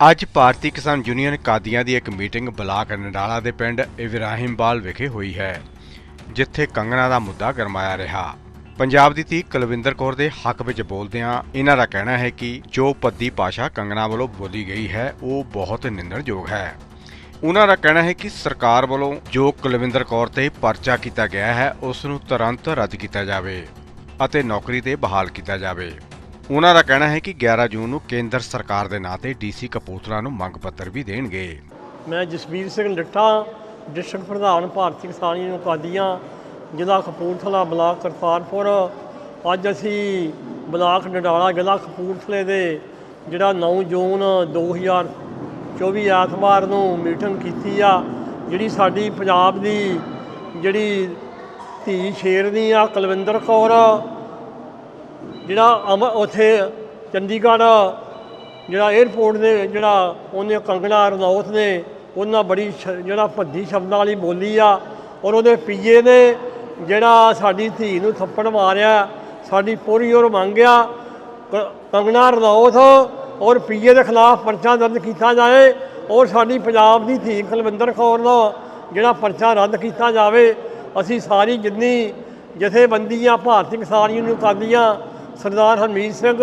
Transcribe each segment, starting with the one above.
ਅੱਜ ਭਾਰਤੀ ਕਿਸਾਨ ਯੂਨੀਅਨ ਕਾਦੀਆਂ ਦੀ ਇੱਕ ਮੀਟਿੰਗ ਬਲਾਕ ਨਡਾਲਾ ਦੇ ਪਿੰਡ ਇਬਰਾਹਿਮਬਾਲ ਵਿਖੇ ਹੋਈ ਹੈ, ਜਿੱਥੇ ਕੰਗਣਾ ਦਾ ਮੁੱਦਾ ਗਰਮਾਇਆ ਰਿਹਾ। ਪੰਜਾਬ ਦੀ ਧੀ ਕੁਲਵਿੰਦਰ ਕੌਰ ਦੇ ਹੱਕ ਵਿੱਚ ਬੋਲਦਿਆਂ ਇਹਨਾਂ ਦਾ ਕਹਿਣਾ ਹੈ ਕਿ ਜੋ ਪੱਦੀ ਭਾਸ਼ਾ ਕੰਗਣਾ ਵੱਲੋਂ ਬੋਲੀ ਗਈ ਹੈ, ਉਹ ਬਹੁਤ ਨਿੰਦਣਯੋਗ ਹੈ। ਉਹਨਾਂ ਦਾ ਕਹਿਣਾ ਹੈ ਕਿ ਸਰਕਾਰ ਵੱਲੋਂ ਜੋ ਕੁਲਵਿੰਦਰ ਕੌਰ ਤੇ ਪਰਚਾ ਕੀਤਾ ਗਿਆ ਹੈ, ਉਸ ਨੂੰ ਤੁਰੰਤ ਰੱਦ ਕੀਤਾ ਜਾਵੇ ਅਤੇ ਨੌਕਰੀ ਤੇ ਬਹਾਲ ਕੀਤਾ ਜਾਵੇ। ਉਹਨਾਂ ਦਾ ਕਹਿਣਾ ਹੈ ਕਿ 11 ਜੂਨ ਨੂੰ ਕੇਂਦਰ ਸਰਕਾਰ ਦੇ ਨਾਂ ਤੇ ਡੀਸੀ ਕਪੂਰਥਲਾ ਨੂੰ ਮੰਗ ਪੱਤਰ ਵੀ ਦੇਣਗੇ। ਮੈਂ ਜਸਵੀਰ ਸਿੰਘ ਲੱਠਾ ਡਿਸਟ੍ਰਿਕਟ ਪ੍ਰਧਾਨ ਭਾਰਤੀ ਕਿਸਾਨ ਯੂਨੀਅਨ ਕਾਦੀਆਂ ਜ਼ਿਲ੍ਹਾ ਕਪੂਰਥਲਾ, ਬਲਾਕ ਕਰਤਾਰਪੁਰ। ਅੱਜ ਅਸੀਂ ਬਲਾਕ ਨਡਾਲਾ, ਜ਼ਿਲ੍ਹਾ ਕਪੂਰਥਲੇ ਦੇ ਜਿਹੜਾ 9 ਜੂਨ 2024 ਐਤਵਾਰ ਨੂੰ ਮੀਟਿੰਗ ਕੀਤੀ ਆ, ਜਿਹੜੀ ਸਾਡੀ ਪੰਜਾਬ ਦੀ ਜਿਹੜੀ ਧੀ ਸ਼ੇਰਨੀ ਆ, ਕੁਲਵਿੰਦਰ ਕੌਰ ਜਿਹੜਾ ਅਮ ਉੱਥੇ ਚੰਡੀਗੜ੍ਹ, ਜਿਹੜਾ 에ਅਰਪੋਰਟ ਦੇ ਜਿਹੜਾ ਉਹਨੇ ਕੰਗਣਾ ਰਣੌਤ ਨੇ, ਉਹਨਾਂ ਬੜੀ ਸ਼- ਜਿਹੜਾ ਭੱਦੀ ਸ਼ਬਦਾਂ ਵਾਲੀ ਬੋਲੀ ਆ ਔਰ ਉਹਦੇ ਪੀਏ ਨੇ ਜਿਹੜਾ ਸਾਡੀ ਧੀ ਨੂੰ ਥੱਪੜ ਮਾਰਿਆ, ਸਾਡੀ ਪੂਰੀ ਔਰ ਮੰਗਿਆ ਕ- ਕੰਗਣਾ ਰਣੌਤ ਔਰ ਪੀਏ ਦੇ ਖਿਲਾਫ ਪਰਚਾ ਦਰਜ ਕੀਤਾ ਜਾਏ ਔਰ ਸਾਡੀ ਪੰਜਾਬ ਦੀ ਧੀ ਕੁਲਵਿੰਦਰ ਕੌਰ ਦਾ ਜਿਹੜਾ ਪਰਚਾ ਰੱਦ ਕੀਤਾ ਜਾਵੇ, ਅਸੀਂ ਸਾਰੀ ਜਿੰਨੀ ਜਥੇਬੰਦੀਆਂ ਭਾਰਤੀ ਕਿਸਾਨ ਯੂਨੀਅਨ ਕਰਦੀਆਂ ਸਰਦਾਰ ਹਰਮੀਤ ਸਿੰਘ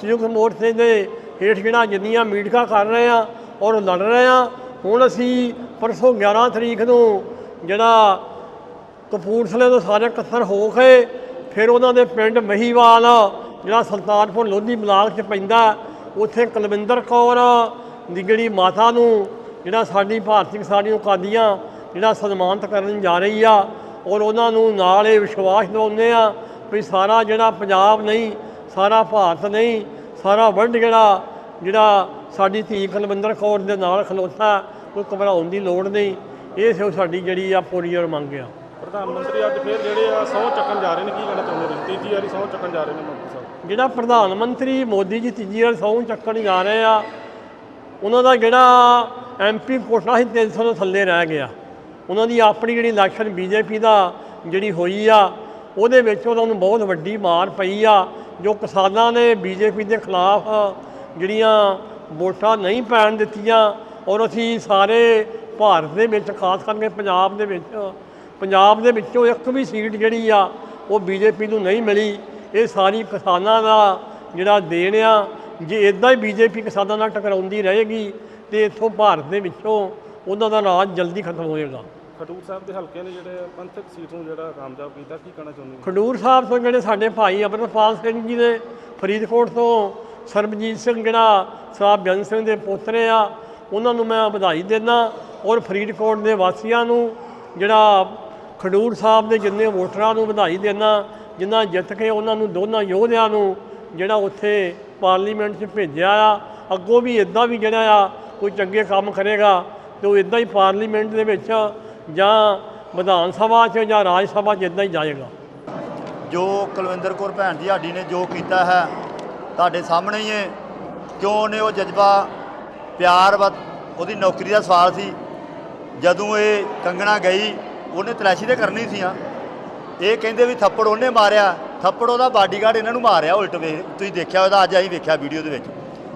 ਸੰਯੁਕਤ ਮੋਰਚੇ ਦੇ ਹੇਠ ਜਿਹੜਾ ਜਿੰਨੀਆਂ ਮੀਟਿੰਗਾਂ ਕਰ ਰਹੇ ਆ ਔਰ ਲੜ ਰਹੇ ਆ ਹੁਣ ਅਸੀਂ ਪਰਸੋਂ 11 ਤਰੀਕ ਨੂੰ ਜਿਹੜਾ ਕਪੂਰਥਲੇ ਤੋਂ ਸਾਰੇ ਇਕੱਤਰ ਹੋ ਕੇ ਫਿਰ ਉਹਨਾਂ ਦੇ ਪਿੰਡ ਮਹੀਵਾਲ, ਜਿਹੜਾ ਸੁਲਤਾਨਪੁਰ ਲੋਧੀ ਬਲਾਕ 'ਚ ਪੈਂਦਾ, ਉੱਥੇ ਕੁਲਵਿੰਦਰ ਕੌਰ ਦੀ ਜਿਹੜੀ ਮਾਤਾ ਨੂੰ ਜਿਹੜਾ ਸਾਡੀ ਭਾਰਤ ਸਿੰਘ ਨੂੰ ਕਾਦੀਆਂ ਜਿਹੜਾ ਸਨਮਾਨਿਤ ਕਰਨ ਜਾ ਰਹੀ ਆ ਔਰ ਉਹਨਾਂ ਨੂੰ ਨਾਲ ਇਹ ਵਿਸ਼ਵਾਸ ਦਿਵਾਉਂਦੇ ਆ ਵੀ ਸਾਰਾ ਜਿਹੜਾ ਪੰਜਾਬ ਨਹੀਂ ਸਾਰਾ ਭਾਰਤ ਨਹੀਂ ਸਾਰਾ ਵਰਲਡ ਜਿਹੜਾ ਜਿਹੜਾ ਸਾਡੀ ਧੀ ਕੁਲਵਿੰਦਰ ਕੌਰ ਦੇ ਨਾਲ ਖਲੋਤਾ ਕੋਈ ਘਬਰਾਉਣ ਦੀ ਲੋੜ ਨਹੀਂ। ਇਹ ਸੋ ਸਾਡੀ ਜਿਹੜੀ ਆ ਪੂਰੀ ਔਰ ਮੰਗ ਆ। ਪ੍ਰਧਾਨ ਮੰਤਰੀ ਅੱਜ ਫੇਰ ਜਿਹੜੇ ਆ ਸਹੁੰ ਚੱਕਣ ਜਾ ਰਹੇ ਨੇ ਕੀ ਕਹਿਣਾ ਚਾਹੁੰਦੇ ਨੇ? ਤੀਜੀ ਵਾਰੀ ਸਹੁੰ ਚੱਕਣ ਜਾ ਰਹੇ ਨੇ ਮੰਤਰੀ ਸਾਹਿਬ। ਜਿਹੜਾ ਪ੍ਰਧਾਨ ਮੰਤਰੀ ਮੋਦੀ ਜੀ ਤੀਜੀ ਵਾਰ ਸਹੁੰ ਚੱਕਣ ਜਾ ਰਹੇ ਆ ਉਹਨਾਂ ਦਾ ਜਿਹੜਾ ਐਮਪੀ ਕੋਟਾ ਸੀ 300 ਤੋਂ ਥੱਲੇ ਰਹਿ ਗਿਆ। ਉਹਨਾਂ ਦੀ ਆਪਣੀ ਜਿਹੜੀ ਇਲੈਕਸ਼ਨ ਬੀਜੇਪੀ ਦਾ ਜਿਹੜੀ ਹੋਈ ਆ ਉਹਦੇ ਵਿੱਚ ਉਹਨਾਂ ਨੂੰ ਬਹੁਤ ਵੱਡੀ ਮਾਰ ਪਈ ਆ, ਜੋ ਕਿਸਾਨਾਂ ਨੇ, ਬੀਜੇਪੀ ਦੇ ਖਿਲਾਫ ਜਿਹੜੀਆਂ ਵੋਟਾਂ ਨਹੀਂ ਪੈਣ ਦਿੱਤੀਆਂ, ਔਰ ਅਸੀਂ ਸਾਰੇ ਭਾਰਤ ਦੇ ਵਿੱਚ, ਖਾਸ ਕਰਕੇ ਪੰਜਾਬ ਦੇ ਵਿੱਚ, ਪੰਜਾਬ ਦੇ ਵਿੱਚੋਂ ਇੱਕ ਵੀ ਸੀਟ ਜਿਹੜੀ ਆ, ਉਹ ਬੀਜੇਪੀ ਨੂੰ ਨਹੀਂ ਮਿਲੀ। ਇਹ ਸਾਰੀ ਕਿਸਾਨਾਂ ਦਾ ਜਿਹੜਾ ਦੇਣ ਆ, ਜੇ ਇਦਾਂ ਹੀ ਬੀਜੇਪੀ ਕਿਸਾਨਾਂ ਨਾਲ ਟਕਰਾਉਂਦੀ ਰਹੇਗੀ, ਤੇ ਇੱਥੋਂ ਭਾਰਤ ਦੇ ਵਿੱਚੋਂ ਉਹਨਾਂ ਦਾ ਰਾਜ ਜਲਦੀ ਖਤਮ ਹੋਏਗਾ। ਖਡੂਰ ਸਾਹਿਬ ਦੇ ਹਲਕੇ ਨੇ ਜਿਹੜੇ ਪੰਥਕ ਸੀਟ ਨੂੰ ਜਿਹੜਾ ਕਾਮਯਾਬ ਕੀਤਾ, ਕੀ ਕਹਿਣਾ ਚਾਹੁੰਦੇ ਨੇ ਖਡੂਰ ਸਾਹਿਬ ਤੋਂ ਜਿਹੜੇ ਸਾਡੇ ਭਾਈ ਅਮਰਪਾਲ ਸਿੰਘ ਜੀ ਨੇ ਫਰੀਦਕੋਟ ਤੋਂ ਸਰਬਜੀਤ ਸਿੰਘ ਜਿਹੜਾ ਸਾਹਿਬ ਬੇਅੰਤ ਸਿੰਘ ਦੇ ਪੋਤਰੇ ਆ, ਉਹਨਾਂ ਨੂੰ ਮੈਂ ਵਧਾਈ ਦਿੰਦਾ ਔਰ ਫਰੀਦਕੋਟ ਦੇ ਵਾਸੀਆਂ ਨੂੰ ਜਿਹੜਾ ਖਡੂਰ ਸਾਹਿਬ ਦੇ ਜਿੰਨੇ ਵੋਟਰਾਂ ਨੂੰ ਵਧਾਈ ਦਿੰਦਾ ਜਿਨ੍ਹਾਂ ਜਿੱਤ ਕੇ ਉਹਨਾਂ ਨੂੰ ਦੋਨਾਂ ਯੋਧਿਆਂ ਨੂੰ ਜਿਹੜਾ ਉੱਥੇ ਪਾਰਲੀਮੈਂਟ 'ਚ ਭੇਜਿਆ ਆ, ਅੱਗੋਂ ਵੀ ਇਦਾਂ ਵੀ ਜਿਹੜਾ ਆ, ਕੋਈ ਚੰਗੇ ਕੰਮ ਕਰੇਗਾ ਤੇ ਉਹ ਇਦਾਂ ਹੀ ਪਾਰਲੀਮੈਂਟ ਦੇ ਵਿੱਚ ਜਾਂ ਵਿਧਾਨ ਸਭਾ 'ਚ ਜਾਂ ਰਾਜ ਸਭਾ 'ਚ ਇਦਾਂ ਹੀ ਜਾਏਗਾ। ਜੋ ਕੁਲਵਿੰਦਰ ਕੌਰ ਭੈਣ ਜੀ ਸਾਡੀ ਨੇ ਜੋ ਕੀਤਾ ਹੈ, ਤੁਹਾਡੇ ਸਾਹਮਣੇ ਹੀ ਹੈ। ਕਿਉਂ ਉਹਨੇ ਉਹ ਜਜ਼ਬਾ ਪਿਆਰ ਵ ਉਹਦੀ ਨੌਕਰੀ ਦਾ ਸਵਾਲ ਸੀ। ਜਦੋਂ ਇਹ ਕੰਗਣਾ ਗਈ, ਉਹਨੇ ਤਲਾਸ਼ੀ ਤੇ ਕਰਨੀ ਸੀ ਆ ਇਹ ਕਹਿੰਦੇ ਵੀ ਥੱਪੜ ਉਹਨੇ ਮਾਰਿਆ, ਥੱਪੜ ਉਹਦਾ ਬਾਡੀਗਾਰਡ ਇਹਨਾਂ ਨੂੰ ਮਾਰਿਆ ਉਲਟ ਵੇ ਤੁਸੀਂ ਦੇਖਿਆ ਉਹਦਾ, ਅੱਜ ਅਸੀਂ ਵੇਖਿਆ ਵੀਡੀਓ ਦੇ ਵਿੱਚ।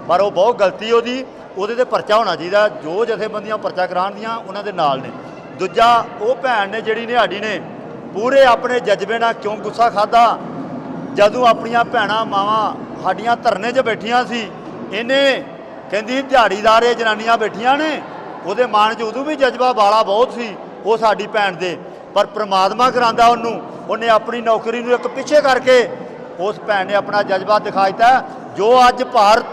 ਪਰ ਉਹ ਬਹੁਤ ਗਲਤੀ ਉਹਦੀ, ਉਹਦੇ ਤੇ ਪਰਚਾ ਹੋਣਾ ਚਾਹੀਦਾ। ਜੋ ਜਥੇਬੰਦੀਆਂ ਪਰਚਾ ਕਰਾਉਣ ਦੀਆਂ ਉਹਨਾਂ ਦੇ ਨਾਲ ਨੇ। ਦੂਜਾ ਉਹ ਭੈਣ ਨੇ ਜਿਹੜੀ ਨੇ ਨੇ, ਪੂਰੇ ਆਪਣੇ ਜਜ਼ਬੇ ਨਾਲ ਕਿਉਂ ਗੁੱਸਾ ਖਾਦਾ ਜਦੋਂ ਆਪਣੀਆਂ ਭੈਣਾਂ ਮਾਵਾਂ ਸਾਡੀਆਂ ਧਰਨੇ 'ਚ ਬੈਠੀਆਂ ਸੀ, ਇਹਨੇ ਕਹਿੰਦੀ ਦਿਹਾੜੀਦਾਰ ਇਹ ਜਨਾਨੀਆਂ ਬੈਠੀਆਂ ਨੇ, ਉਹਦੇ ਮਨ 'ਚ ਉਦੋਂ ਵੀ ਜਜ਼ਬਾ ਵਾਲਾ ਬਹੁਤ ਸੀ, ਉਹ ਸਾਡੀ ਭੈਣ ਦੇ। ਪਰ ਪ੍ਰਮਾਤਮਾ ਕਰਾਂਦਾ ਉਹਨੂੰ, ਉਹਨੇ ਆਪਣੀ ਨੌਕਰੀ ਨੂੰ ਇੱਕ ਪਿੱਛੇ ਕਰਕੇ ਉਸ ਭੈਣ ਨੇ ਆਪਣਾ ਜਜ਼ਬਾ ਦਿਖਾ ਦਿੱਤਾ ਜੋ ਅੱਜ ਭਾਰਤ,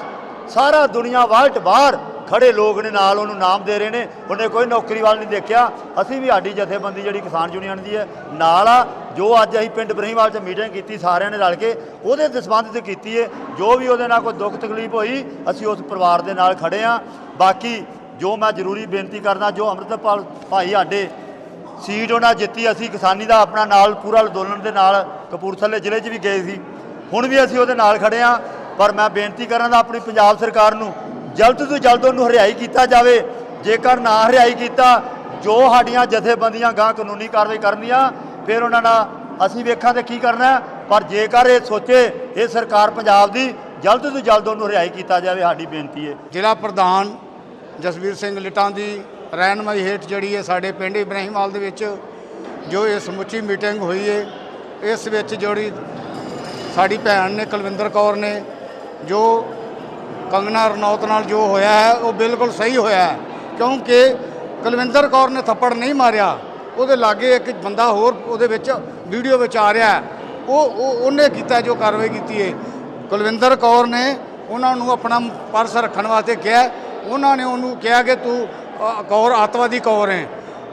ਸਾਰਾ ਦੁਨੀਆ ਵਰਲਡ ਬਾਹਰ ਖੜੇ ਲੋਕ ਨੇ, ਨਾਲ ਉਹਨੂੰ ਨਾਮ ਦੇ ਰਹੇ ਨੇ। ਉਹਨੇ ਕੋਈ ਨੌਕਰੀ ਵੱਲ ਨਹੀਂ ਦੇਖਿਆ। ਅਸੀਂ ਵੀ ਸਾਡੀ ਜਥੇਬੰਦੀ ਜਿਹੜੀ ਕਿਸਾਨ ਯੂਨੀਅਨ ਦੀ ਹੈ, ਨਾਲ ਆ, ਜੋ ਅੱਜ ਅਸੀਂ ਪਿੰਡ ਬਰਹੀਵਾਲ 'ਚ ਮੀਟਿੰਗ ਕੀਤੀ, ਸਾਰਿਆਂ ਨੇ ਰਲ ਕੇ, ਉਹਦੇ ਤੇ ਸੰਬੰਧਿਤ ਕੀਤੀ ਹੈ। ਜੋ ਵੀ ਉਹਦੇ ਨਾਲ ਕੋਈ ਦੁੱਖ ਤਕਲੀਫ ਹੋਈ, ਅਸੀਂ ਉਸ ਪਰਿਵਾਰ ਦੇ ਨਾਲ ਖੜੇ ਆ ਬਾਕੀ ਜੋ ਮੈਂ ਜ਼ਰੂਰੀ ਬੇਨਤੀ ਕਰਦਾ, ਜੋ ਅੰਮ੍ਰਿਤਪਾਲ ਭਾਈ ਸਾਡੇ ਸੀਟ ਉਹਨਾਂ ਜਿੱਤੀ, ਅਸੀਂ ਕਿਸਾਨੀ ਦਾ ਆਪਣਾ ਨਾਲ ਪੂਰਾ ਅੰਦੋਲਨ ਦੇ ਨਾਲ ਕਪੂਰਥਲੇ ਜ਼ਿਲ੍ਹੇ 'ਚ ਵੀ ਗਏ ਸੀ। ਹੁਣ ਵੀ ਅਸੀਂ ਉਹਦੇ ਨਾਲ ਖੜੇ ਆ ਪਰ ਮੈਂ ਬੇਨਤੀ ਕਰਾਂਗਾ ਆਪਣੀ ਪੰਜਾਬ ਸਰਕਾਰ ਨੂੰ ਜਲਦ ਤੋਂ ਜਲਦ ਉਹਨੂੰ ਹਰਿਆਈ ਕੀਤਾ ਜਾਵੇ, ਜੇਕਰ ਨਾ ਹਰਿਆਈ ਕੀਤਾ, ਜੋ ਸਾਡੀਆਂ ਜਥੇਬੰਦੀਆਂ ਗਾਂ ਕਾਨੂੰਨੀ ਕਾਰਵਾਈ ਕਰਨੀਆਂ ਫਿਰ ਉਹਨਾਂ ਨਾਲ ਅਸੀਂ ਵੇਖਾਂ ਤੇ ਕੀ ਕਰਨਾ ਪਰ ਜੇਕਰ ਇਹ ਸੋਚੇ, ਇਹ ਸਰਕਾਰ ਪੰਜਾਬ ਦੀ ਜਲਦ ਤੋਂ ਜਲਦ ਉਹਨੂੰ ਰਿਹਾਈ ਕੀਤਾ ਜਾਵੇ, ਸਾਡੀ ਬੇਨਤੀ ਹੈ। ਜ਼ਿਲ੍ਹਾ ਪ੍ਰਧਾਨ ਜਸਵੀਰ ਸਿੰਘ ਲਿਟਾਂ ਦੀ ਰਹਿਨਮਾਈ ਹੇਠ ਜਿਹੜੀ ਹੈ ਸਾਡੇ ਪਿੰਡ ਇਬਰਾਹੀਮਵਾਲ ਦੇ ਵਿੱਚ ਜੋ ਇਹ ਸਮੁੱਚੀ ਮੀਟਿੰਗ ਹੋਈ ਹੈ ਇਸ ਵਿੱਚ ਜਿਹੜੀ ਸਾਡੀ ਭੈਣ ਨੇ ਕੁਲਵਿੰਦਰ ਕੌਰ ਨੇ ਜੋ ਕੰਗਨਾ ਰਣੌਤ ਨਾਲ ਜੋ ਹੋਇਆ ਹੈ, ਉਹ ਬਿਲਕੁਲ ਸਹੀ ਹੋਇਆ ਹੈ। ਕਿਉਂਕਿ ਕੁਲਵਿੰਦਰ ਕੌਰ ਨੇ ਥੱਪੜ ਨਹੀਂ ਮਾਰਿਆ। ਉਹਦੇ ਲਾਗੇ ਇੱਕ ਬੰਦਾ ਹੋਰ ਉਹਦੇ ਵਿੱਚ ਵੀਡੀਓ ਵਿੱਚ ਆ ਰਿਹਾ ਉਹ ਉਹ, ਉਹਨੇ ਕੀਤਾ ਜੋ ਕਾਰਵਾਈ ਕੀਤੀ ਹੈ। ਕੁਲਵਿੰਦਰ ਕੌਰ ਨੇ ਉਹਨਾਂ ਨੂੰ ਆਪਣਾ ਪਰਸ ਰੱਖਣ ਵਾਸਤੇ ਕਿਹਾ ਉਹਨਾਂ ਨੇ ਉਹਨੂੰ ਕਿਹਾ ਕਿ ਤੂੰ ਕੌਰ, ਆਤਵਾਦੀ ਕੌਰ ਹੈ।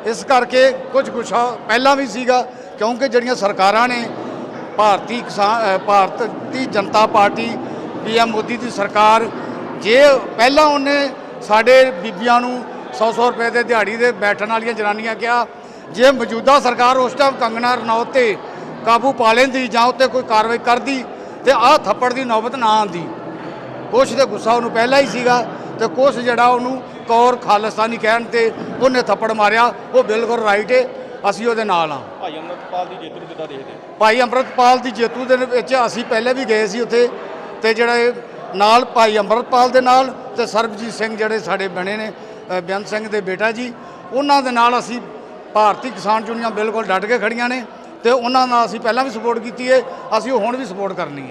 ਇਸ ਕਰਕੇ ਕੁਝ ਗੁੱਸਾ ਪਹਿਲਾਂ ਵੀ ਸੀਗਾ, ਕਿਉਂਕਿ ਜਿਹੜੀਆਂ ਸਰਕਾਰਾਂ ਨੇ ਭਾਰਤੀ ਕਿਸਾਨ ਭਾਰਤੀ ਜਨਤਾ ਪਾਰਟੀ ਪੀਐਮ ਮੋਦੀ ਦੀ ਸਰਕਾਰ ਜੇ ਪਹਿਲਾਂ ਉਹਨੇ ਸਾਡੇ ਬੀਬੀਆਂ ਨੂੰ 100-100 ਰੁਪਏ ਦੇ ਦਿਹਾੜੀ ਦੇ ਬੈਠਣ ਵਾਲੀਆਂ ਜਨਾਨੀਆਂ ਕਿਹਾ ਜੇ ਮੌਜੂਦਾ ਸਰਕਾਰ ਉਸ ਟਾਈਮ ਕੰਗਨਾ ਰਣੌਤ ਤੇ ਕਾਬੂ ਪਾ ਲੈਂਦੀ ਜਾਂ ਉੱਤੇ ਕੋਈ ਕਾਰਵਾਈ ਕਰਦੀ ਤੇ ਆਹ ਥੱਪੜ ਦੀ ਨੌਬਤ ਨਾ ਆਉਂਦੀ। ਕੁਛ ਤੇ ਗੁੱਸਾ ਉਹਨੂੰ ਪਹਿਲਾਂ ਹੀ ਸੀਗਾ ਤੇ ਕੁਛ ਜਿਹੜਾ ਉਹਨੂੰ ਕੌਰ ਖਾਲਿਸਤਾਨੀ ਕਹਿਣ ਤੇ ਉਹਨੇ ਥੱਪੜ ਮਾਰਿਆ ਉਹ ਬਿਲਕੁਲ ਰਾਈਟ ਹੈ ਅਸੀਂ ਉਹਦੇ ਨਾਲ ਹਾਂ ਭਾਈ ਅਮਰਤਪਾਲ ਦੀ ਜੇਤੂ ਨੂੰ ਕਿੱਦਾਂ ਦੇਖਦੇ? ਭਾਈ ਅੰਮ੍ਰਿਤਪਾਲ ਦੀ ਜੇਤੂ ਦੇ ਵਿੱਚ ਅਸੀਂ ਪਹਿਲੇ ਵੀ ਗਏ ਸੀ ਉੱਥੇ ਤੇ ਜਿਹੜਾ ਇਹ ਨਾਲ ਭਾਈ ਅੰਮ੍ਰਿਤਪਾਲ ਦੇ ਨਾਲ ਤੇ ਸਰਬਜੀਤ ਸਿੰਘ ਜਿਹੜੇ ਸਾਡੇ ਬਣੇ ਨੇ ਅ, ਬੇਅੰਤ ਸਿੰਘ ਦੇ ਬੇਟਾ ਜੀ ਉਹਨਾਂ ਦੇ ਨਾਲ ਅਸੀਂ ਭਾਰਤੀ ਕਿਸਾਨ ਯੂਨੀਅਨ ਬਿਲਕੁਲ ਡਟ ਕੇ ਖੜੀਆਂ ਨੇ ਤੇ ਉਹਨਾਂ ਨਾਲ ਅਸੀਂ ਪਹਿਲਾਂ ਵੀ ਸਪੋਰਟ ਕੀਤੀ ਹੈ ਅਸੀਂ ਹੁਣ ਵੀ ਸਪੋਰਟ ਕਰਨੀ ਹੈ